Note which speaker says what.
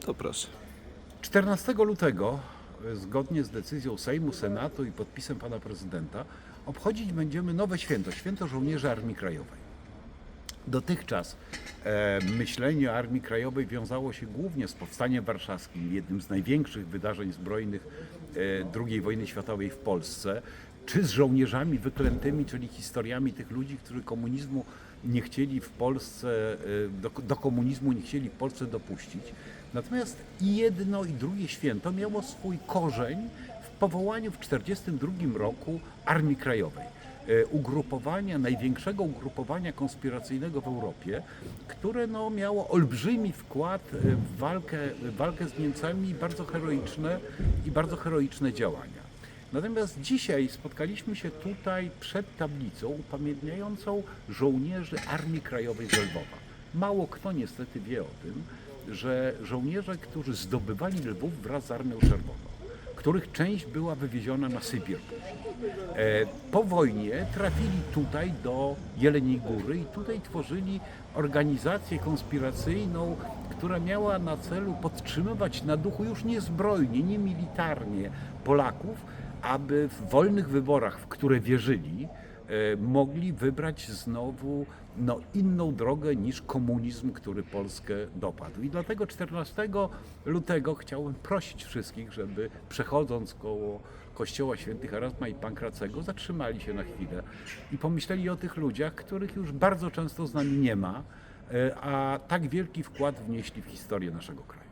Speaker 1: To proszę.
Speaker 2: 14 lutego, e, zgodnie z decyzją Sejmu, Senatu i podpisem pana prezydenta, obchodzić będziemy nowe święto, święto żołnierzy Armii Krajowej. Dotychczas e, myślenie o Armii Krajowej wiązało się głównie z powstaniem warszawskim, jednym z największych wydarzeń zbrojnych e, II wojny światowej w Polsce, czy z żołnierzami wyklętymi, czyli historiami tych ludzi, którzy komunizmu nie chcieli w Polsce, e, do, do komunizmu nie chcieli w Polsce dopuścić. Natomiast i jedno i drugie święto miało swój korzeń w powołaniu w 1942 roku Armii Krajowej ugrupowania, największego ugrupowania konspiracyjnego w Europie, które no, miało olbrzymi wkład e, w walkę, walkę z Niemcami i bardzo heroiczne i bardzo heroiczne działania. Natomiast dzisiaj spotkaliśmy się tutaj przed tablicą upamiętniającą żołnierzy Armii Krajowej z Lwowa. Mało kto niestety wie o tym, że żołnierze, którzy zdobywali Lwów wraz z Armią Czerwoną, których część była wywieziona na Sybir. E, Po wojnie trafili tutaj do Jeleniej Góry i tutaj tworzyli organizację konspiracyjną, która miała na celu podtrzymywać na duchu już nie zbrojnie, nie militarnie Polaków, aby w wolnych wyborach, w które wierzyli, mogli wybrać znowu no, inną drogę niż komunizm, który Polskę dopadł. I dlatego 14 lutego chciałbym prosić wszystkich, żeby przechodząc koło kościoła świętych Erasma i Pankracego zatrzymali się na chwilę i pomyśleli o tych ludziach, których już bardzo często z nami nie ma, e, a tak wielki wkład wnieśli w historię naszego kraju.